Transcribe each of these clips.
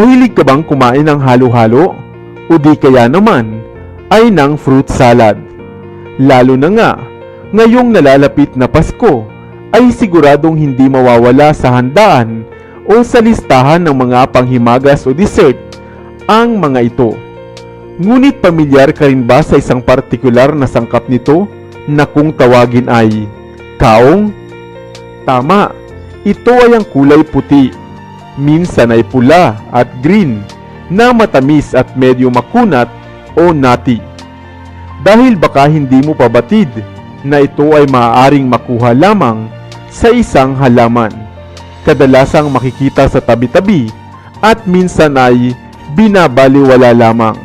Mahilig ka bang kumain ng halo-halo? O di kaya naman ay ng fruit salad? Lalo na nga, ngayong nalalapit na Pasko ay siguradong hindi mawawala sa handaan o sa listahan ng mga panghimagas o dessert ang mga ito. Ngunit pamilyar ka rin ba sa isang partikular na sangkap nito na kung tawagin ay kaong? Tama, ito ay ang kulay puti. Minsan ay pula at green na matamis at medyo makunat o nati. Dahil baka hindi mo pabatid na ito ay maaaring makuha lamang sa isang halaman. Kadalasang makikita sa tabi-tabi at minsan ay binabaliwala lamang.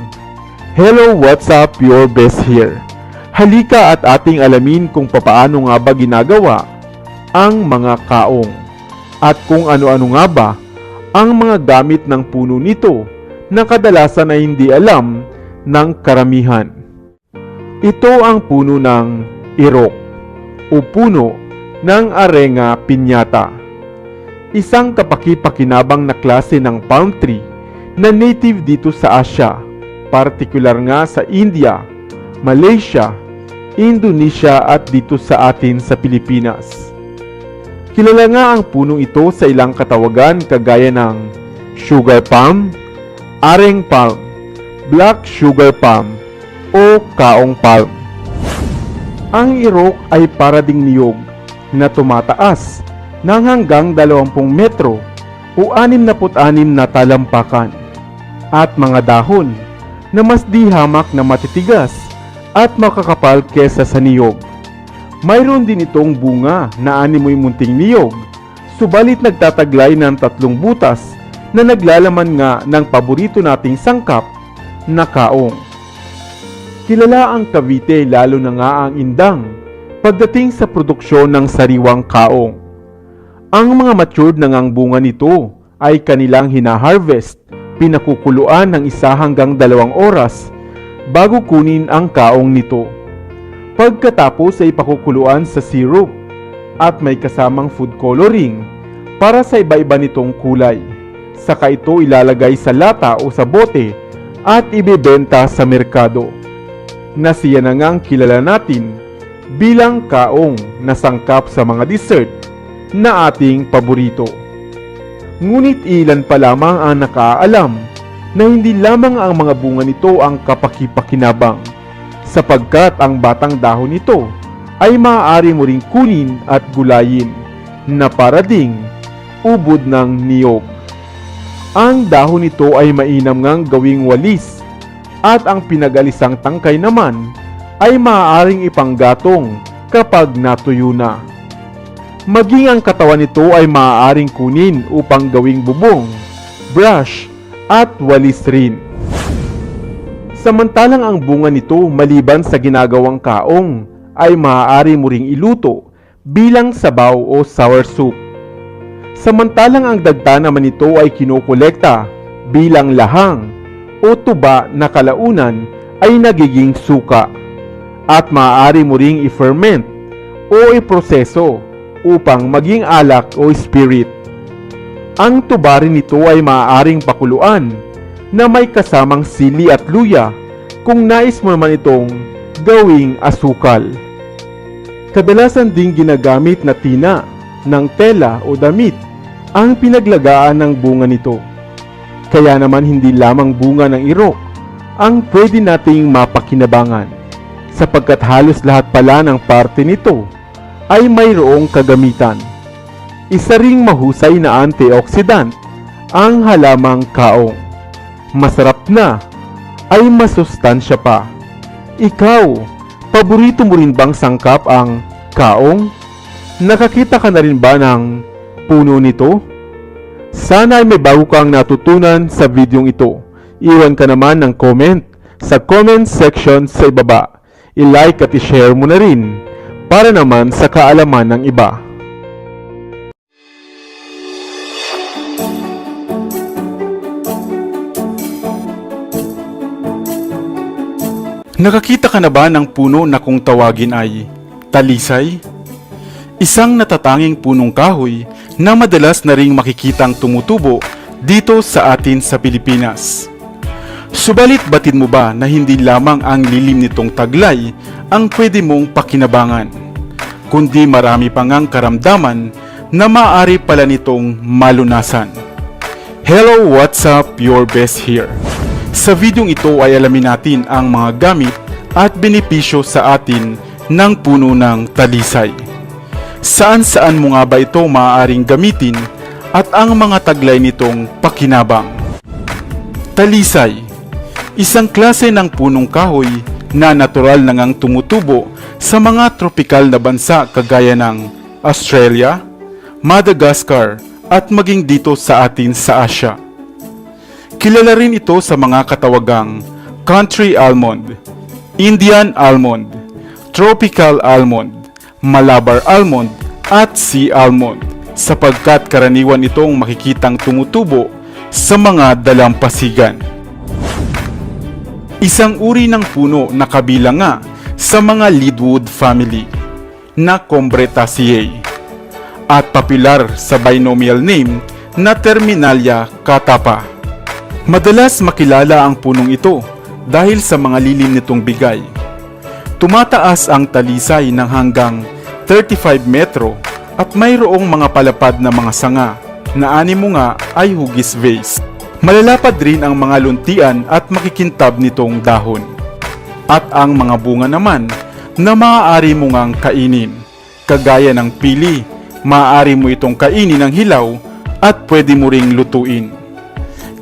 Hello, what's up? Your best here. Halika at ating alamin kung papaano nga ba ginagawa ang mga kaong at kung ano-ano nga ba ang mga gamit ng puno nito na kadalasan ay hindi alam ng karamihan. Ito ang puno ng irok o puno ng arenga pinyata. Isang kapaki-pakinabang na klase ng palm tree na native dito sa Asia, partikular nga sa India, Malaysia, Indonesia at dito sa atin sa Pilipinas. Kilala nga ang punong ito sa ilang katawagan kagaya ng sugar palm, areng palm, black sugar palm, o kaong palm. Ang irok ay para ding niyog na tumataas ng hanggang 20 metro o 66 na talampakan at mga dahon na mas di hamak na matitigas at makakapal kesa sa niyog. Mayroon din itong bunga na animoy munting niyog, subalit nagtataglay ng tatlong butas na naglalaman nga ng paborito nating sangkap na kaong. Kilala ang Cavite lalo na nga ang Indang pagdating sa produksyon ng sariwang kaong. Ang mga matured na ngang bunga nito ay kanilang hinaharvest, pinakukuluan ng isa hanggang dalawang oras bago kunin ang kaong nito. Pagkatapos ay pakukuluan sa syrup at may kasamang food coloring para sa iba-iba nitong kulay. Saka ito ilalagay sa lata o sa bote at ibebenta sa merkado. Na siya na ngang kilala natin bilang kaong na sangkap sa mga dessert na ating paborito. Ngunit ilan pa lamang ang nakaalam na hindi lamang ang mga bunga nito ang kapakipakinabang sapagkat ang batang dahon nito ay maaari mo ring kunin at gulayin na para ding ubod ng niyog. Ang dahon nito ay mainam ngang gawing walis at ang pinagalisang tangkay naman ay maaaring ipanggatong kapag natuyo na. Maging ang katawan nito ay maaaring kunin upang gawing bubong, brush, at walis rin. Samantalang ang bunga nito maliban sa ginagawang kaong ay maaari mo ring iluto bilang sabaw o sour soup. Samantalang ang dagta naman nito ay kinukolekta bilang lahang o tuba na kalaunan ay nagiging suka at maaari mo ring i-ferment o iproseso upang maging alak o spirit. Ang tuba rin nito ay maaaring pakuluan na may kasamang sili at luya kung nais mo naman itong gawing asukal. Kadalasan ding ginagamit na tina ng tela o damit ang pinaglagaan ng bunga nito. Kaya naman hindi lamang bunga ng irok ang pwede nating mapakinabangan sapagkat halos lahat pala ng parte nito ay mayroong kagamitan. Isa ring mahusay na antioxidant ang halamang kaong. Masarap na ay masustansya pa. Ikaw, paborito mo rin bang sangkap ang kaong? Nakakita ka na rin ba ng puno nito? Sana ay may bago kang natutunan sa videong ito. Iwan ka naman ng comment sa comment section sa ibaba. I-like at i-share mo na rin para naman sa kaalaman ng iba. Nakakita ka na ba ng puno na kung tawagin ay talisay? Isang natatanging punong kahoy na madalas na ring makikitang tumutubo dito sa atin sa Pilipinas. Subalit batid mo ba na hindi lamang ang lilim nitong taglay ang pwede mong pakinabangan, kundi marami pang ang karamdaman na maaari pala nitong malunasan. Hello, what's up? Your best here. Sa videong ito ay alamin natin ang mga gamit at benepisyo sa atin ng puno ng talisay. Saan saan mo nga ba ito maaaring gamitin at ang mga taglay nitong pakinabang? Talisay Isang klase ng punong kahoy na natural na ngang tumutubo sa mga tropikal na bansa kagaya ng Australia, Madagascar at maging dito sa atin sa Asia. Kilala rin ito sa mga katawagang country almond, Indian almond, tropical almond, Malabar almond at sea almond sapagkat karaniwan itong makikitang tumutubo sa mga dalampasigan. Isang uri ng puno na kabilang nga sa mga leadwood family na Combretaceae at popular sa binomial name na Terminalia catapa. Madalas makilala ang punong ito dahil sa mga lilim nitong bigay. Tumataas ang talisay ng hanggang 35 metro at mayroong mga palapad na mga sanga na animo nga ay hugis vase. Malalapad rin ang mga luntian at makikintab nitong dahon. At ang mga bunga naman na maaari mo ngang kainin. Kagaya ng pili, maaari mo itong kainin ng hilaw at pwede mo ring lutuin.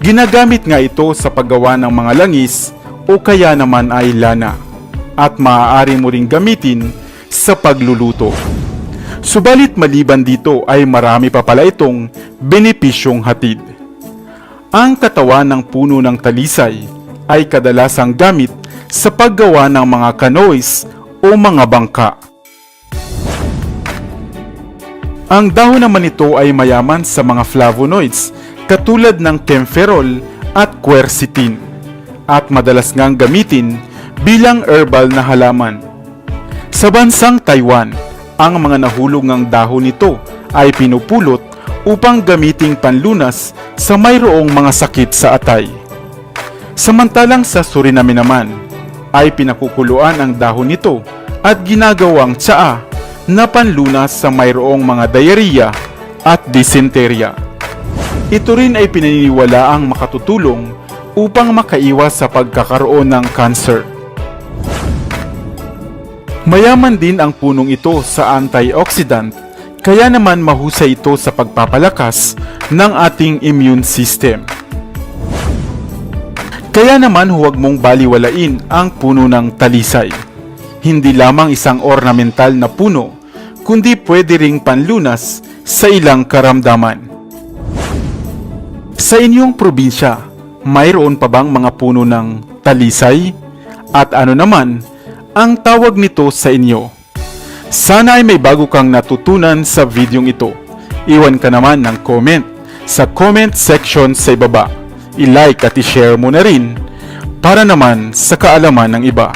Ginagamit nga ito sa paggawa ng mga langis o kaya naman ay lana at maaari mo ring gamitin sa pagluluto. Subalit maliban dito ay marami pa pala itong benepisyong hatid. Ang katawan ng puno ng talisay ay kadalasang gamit sa paggawa ng mga canoes o mga bangka. Ang dahon naman nito ay mayaman sa mga flavonoids katulad ng camphorol at quercetin at madalas ngang gamitin bilang herbal na halaman. Sa bansang Taiwan, ang mga nahulog ng dahon nito ay pinupulot upang gamiting panlunas sa mayroong mga sakit sa atay. Samantalang sa Suriname naman, ay pinakukuluan ang dahon nito at ginagawang tsaa na panlunas sa mayroong mga diarrhea at dysenteria. Ito rin ay pinaniniwala ang makatutulong upang makaiwas sa pagkakaroon ng cancer. Mayaman din ang punong ito sa antioxidant, kaya naman mahusay ito sa pagpapalakas ng ating immune system. Kaya naman huwag mong baliwalain ang puno ng talisay. Hindi lamang isang ornamental na puno, kundi pwede ring panlunas sa ilang karamdaman. Sa inyong probinsya, mayroon pa bang mga puno ng talisay? At ano naman ang tawag nito sa inyo? Sana ay may bago kang natutunan sa videong ito. Iwan ka naman ng comment sa comment section sa ibaba. I-like at i-share mo na rin para naman sa kaalaman ng iba.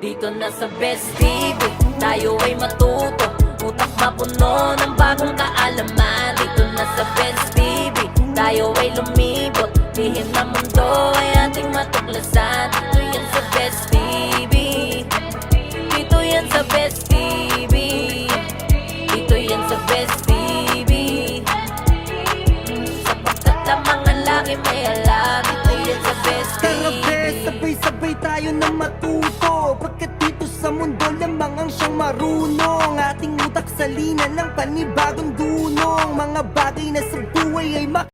Dito na sa Best TV, tayo ay matuto Utak mapuno ng bagong kaalaman Dito na sa Best tayo ay lumibot. Lihim ng mundo ay ating matuklasan. Dito yan sa Best TV Dito yan sa Best TV Dito yan sa Best TV Sapagkat lamang ang lagi may alam Dito yan sa Best Tara TV be, sabay-sabay tayo na matuto. Pagkat dito sa mundo lamang ang siyang marunong. Ating utak sa linan ng panibagong dunong. Mga bagay na sa buhay ay mak